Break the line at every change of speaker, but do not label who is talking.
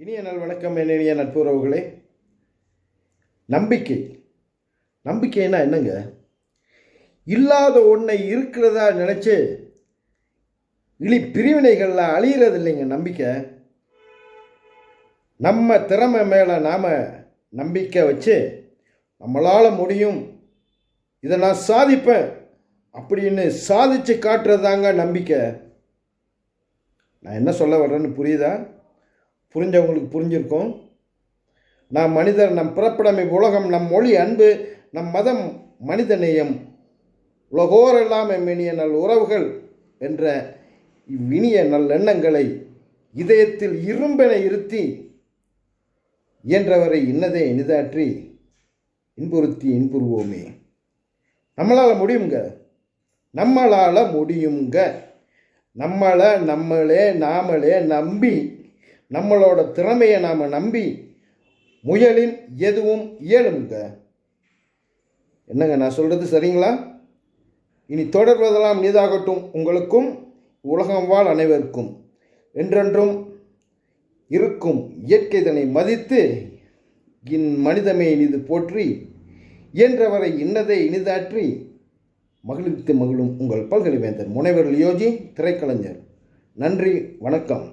இனிய நல் வணக்கம் என் இனிய நட்புறவுகளே. நம்பிக்கை. நம்பிக்கைன்னா என்னங்க? இல்லாத ஒன்றை இருக்கிறதா நினச்சி இழி பிரிவினைகளில் அழியிறது இல்லைங்க நம்பிக்கை. நம்ம திறமை மேலே நாம் நம்பிக்கை வச்சு நம்மளால் முடியும். இதை நான் சாதிப்பேன் அப்படின்னு சாதிச்சு காட்டுறது தாங்க நம்பிக்கை. நான் என்ன சொல்ல வர்றேன்னு புரியுதா? புரிஞ்சவங்களுக்கு புரிஞ்சிருக்கும். நாம் மனிதர் நம் பிறப்பிடமை உலகம் நம் மொழி அன்பு நம் மதம் மனிதநேயம் உலகோரெல்லாம் இனிய நல் உறவுகள் என்ற இவ்வினிய நல்லெண்ணங்களை இதயத்தில் இரும்பென இருத்தி இயன்றவரை இன்னதே இனிதாற்றி இன்புறுத்தி இன்புறுவோமே. நம்மளால் முடியுங்க நம்மளால் முடியுங்க நம்மளை நம்மளே நாமளே நம்பி நம்மளோட திறமையை நாம் நம்பி முயலின் எதுவும் இயலுங்க என்னங்க நான் சொல்கிறது சரிங்களா? இனி தொடர்வதெல்லாம் நீதாகட்டும் உங்களுக்கும் உலகம் வாழ் அனைவருக்கும். என்றென்றும் இருக்கும் இயற்கைதனை மதித்து இன் மனிதமே இனிது போற்றி இயன்றவரை இன்னதை இனிதாற்றி மகிழ்வித்து மகிழும் உங்கள் பல்கலைவேந்தர் முனைவர் யோஜி திரைக்கலைஞர். நன்றி வணக்கம்.